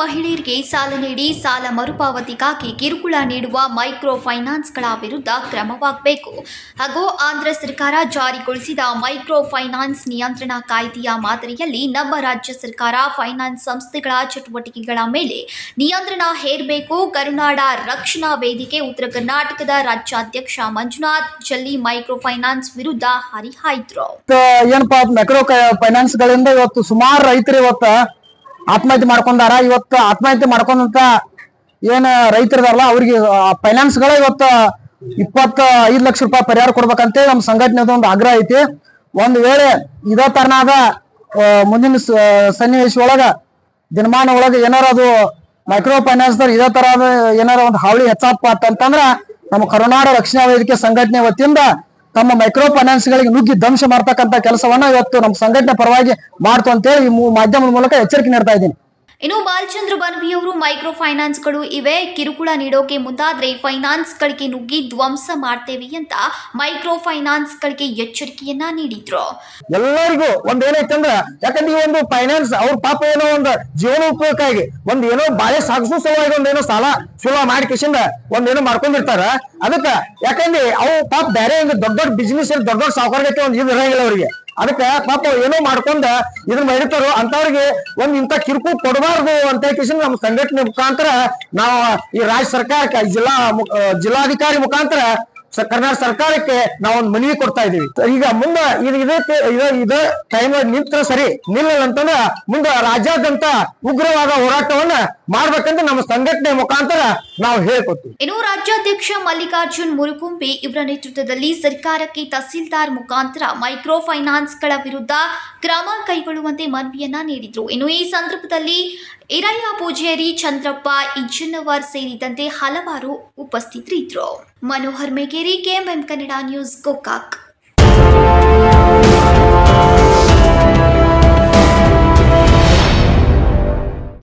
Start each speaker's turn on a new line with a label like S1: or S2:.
S1: ಮಹಿಳೆಯರಿಗೆ ಸಾಲ ನೀಡಿ ಸಾಲ ಮರುಪಾವತಿಗಾಗಿ ಕಿರುಕುಳ ನೀಡುವ ಮೈಕ್ರೋ ಫೈನಾನ್ಸ್ಗಳ ವಿರುದ್ಧ ಕ್ರಮವಾಗಬೇಕು. ಹಾಗೂ ಆಂಧ್ರ ಸರ್ಕಾರ ಜಾರಿಗೊಳಿಸಿದ ಮೈಕ್ರೋ ಫೈನಾನ್ಸ್ ನಿಯಂತ್ರಣ ಕಾಯ್ದೆಯ ಮಾದರಿಯಲ್ಲಿ ನಮ್ಮ ರಾಜ್ಯ ಸರ್ಕಾರ ಫೈನಾನ್ಸ್ ಸಂಸ್ಥೆಗಳ ಚಟುವಟಿಕೆಗಳ ಮೇಲೆ ನಿಯಂತ್ರಣ ಹೇರಬೇಕು. ಕರುನಾಡ ರಕ್ಷಣಾ ವೇದಿಕೆ, ಉತ್ತರ ಕರ್ನಾಟಕದ ರಾಜ್ಯಾಧ್ಯಕ್ಷ ಮಂಜುನಾಥ್, ಜಲ್ಲಿ ಮೈಕ್ರೋ ಫೈನಾನ್ಸ್ ವಿರುದ್ಧ ಹರಿಹಾಯ್ದ್ರು.
S2: ಏನಪ್ಪಾ ಮೈಕ್ರೋ ಫೈನಾನ್ಸ್ ಗಳಿಂದ ಇವತ್ತು ಸುಮಾರು ರೈತರು ಇವತ್ತ ಆತ್ಮಹತ್ಯೆ ಮಾಡ್ಕೊಂಡಾರ, ಇವತ್ತು ಆತ್ಮಹತ್ಯೆ ಮಾಡ್ಕೊಂಡಂತ ಏನ್ ರೈತರದಾರಲ್ಲ, ಅವ್ರಿಗೆ ಫೈನಾನ್ಸ್ಗಳ ಇವತ್ತ ಇಪ್ಪತ್ತ ಐದ್ ಲಕ್ಷ ರೂಪಾಯಿ ಪರಿಹಾರ ಕೊಡ್ಬೇಕಂತೇಳಿ ನಮ್ಮ ಸಂಘಟನೆದ ಒಂದು ಆಗ್ರಹ ಐತಿ. ಒಂದ್ ವೇಳೆ ಇದೇ ತರನಾದ ಮುಂದಿನ ಸನ್ನಿವೇಶ ಒಳಗ, ದಿನಮಾನ ಒಳಗ ಏನಾರ ಅದು ಮೈಕ್ರೋ ಫೈನಾನ್ಸ್ ಇದೇ ತರ ಏನಾರ ಒಂದು ಹಾವಳಿ ಹೆಚ್ಚಪ್ಪ ಅಂತಂದ್ರ ನಮ್ಮ ಕರುನಾಡ ರಕ್ಷಣಾ ವೇದಿಕೆ ಸಂಘಟನೆ ವತಿಯಿಂದ ತಮ್ಮ ಮೈಕ್ರೋ ಫೈನಾನ್ಸ್ ಗಳಿಗೆ ನುಗ್ಗಿ ಧ್ವಂಸ ಮಾಡ್ತಕ್ಕಂತ ಕೆಲಸವನ್ನ ಇವತ್ತು ನಮ್ಮ ಸಂಘಟನೆ ಪರವಾಗಿ ಮಾಡ್ತು ಅಂತೇಳಿ ಈ ಮಾಧ್ಯಮದ ಮೂಲಕ ಎಚ್ಚರಿಕೆ ನೀಡ್ತಾ ಇದ್ದೀನಿ.
S1: ಇನ್ನು ಬಾಲಚಂದ್ರ ಬನ್ವಿಯವರು ಮೈಕ್ರೋ ಫೈನಾನ್ಸ್ಗಳು ಇವೆ. ಕಿರುಕುಳ ನೀಡೋಕೆ ಮುಂದಾದ್ರೆ ಫೈನಾನ್ಸ್ಗಳಿಗೆ ನುಗ್ಗಿ ಧ್ವಂಸ ಮಾಡ್ತೇವೆ ಅಂತ ಮೈಕ್ರೋ ಫೈನಾನ್ಸ್ಗಳಿಗೆ ಎಚ್ಚರಿಕೆಯನ್ನ ನೀಡಿದ್ರು.
S2: ಎಲ್ಲರಿಗೂ ಒಂದ್ ಏನೈತಂದ್ರ ಯಾಕಂದ್ರೆ ಈ ಒಂದು ಫೈನಾನ್ಸ್ ಅವ್ರ ಪಾಪ ಏನೋ ಒಂದು ಜೀವನೋಪಯೋಗಕ್ಕಾಗಿ ಒಂದ್ ಏನೋ ಬಾಳೆ ಸಾಗಿಸೋ ಸಲುವಾಗಿ ಒಂದ್ ಏನೋ ಸಾಲ ಸುಲಭ ಮಾಡಿ ಕಿಶಿಂದ ಒಂದ್ ಏನೋ ಮಾಡ್ಕೊಂಡಿರ್ತಾರ. ಅದಕ್ಕ ಯಾಕಂದ್ರೆ ಅವು ಪಾಪ ಬೇರೆ ಒಂದು ದೊಡ್ಡ ದೊಡ್ಡ ಬಿಸ್ನೆಸ್ ದೊಡ್ಡ ದೊಡ್ಡ ಸಾವುಕಾರಗೈತೆ ಒಂದ್ ಇದು ಇರಂಗಿಲ್ಲ ಅವ್ರಿಗೆ. ಅದಕ್ಕ ಪಾಪ ಏನೋ ಮಾಡ್ಕೊಂಡ ಇದನ್ನ ಮಾಡಿರ್ತಾರೋ ಅಂತವ್ರಿಗೆ ಒಂದ್ ಇಂತ ಕಿರುಕು ಕೊಡಬಾರ್ದು ಅಂತ ಕಿಶನ್ ನಮ್ಮ ಸಂಘಟನೆ ಮುಖಾಂತರ ನಾವು ಈ ರಾಜ್ಯ ಸರ್ಕಾರಕ್ಕೆ ಜಿಲ್ಲಾ ಜಿಲ್ಲಾಧಿಕಾರಿ ಮುಖಾಂತರ ಕರ್ನಾಟಕ ಸರ್ಕಾರಕ್ಕೆ ನಾವು ಒಂದು ಮನವಿ ಕೊಡ್ತಾ ಇದೀವಿ ಈಗ ಮುಂದೆ ಇದು ಟೈಮ್ ನಿಂತ್ರ ಸರಿ, ನಿಲ್ಲಲ್ಲ ಅಂತಂದ್ರೆ ಮುಂದೆ ರಾಜ್ಯಾದ್ಯಂತ ಉಗ್ರವಾದ ಹೋರಾಟವನ್ನ ಮಾಡ್ಬೇಕಂತ ನಮ್ಮ ಸಂಘಟನೆ ಮುಖಾಂತರ ನಾವು ಹೇಳ್ಕೊತೀವಿ
S1: ಇನ್ನು ರಾಜ್ಯಾಧ್ಯಕ್ಷ ಮಲ್ಲಿಕಾರ್ಜುನ್ ಮುರುಕುಂಬಿ ಇವರ ನೇತೃತ್ವದಲ್ಲಿ ಸರ್ಕಾರಕ್ಕೆ ತಹಸೀಲ್ದಾರ್ ಮುಖಾಂತರ ಮೈಕ್ರೋ ಫೈನಾನ್ಸ್ಗಳ ವಿರುದ್ಧ ಕ್ರಮ ಕೈಗೊಳ್ಳುವಂತೆ ಮನವಿಯನ್ನ ನೀಡಿದ್ರು. ಇನ್ನು ಈ ಸಂದರ್ಭದಲ್ಲಿ ಇರಯ್ಯ ಪೂಜಾರಿ ಚಂದ್ರಪ್ಪ ಇಜ್ಜನವರ್ ಸೇರಿದಂತೆ ಹಲವಾರು ಉಪಸ್ಥಿತರಿದ್ದರು. Manohar Megeri, KMM Kannada news, Gokak.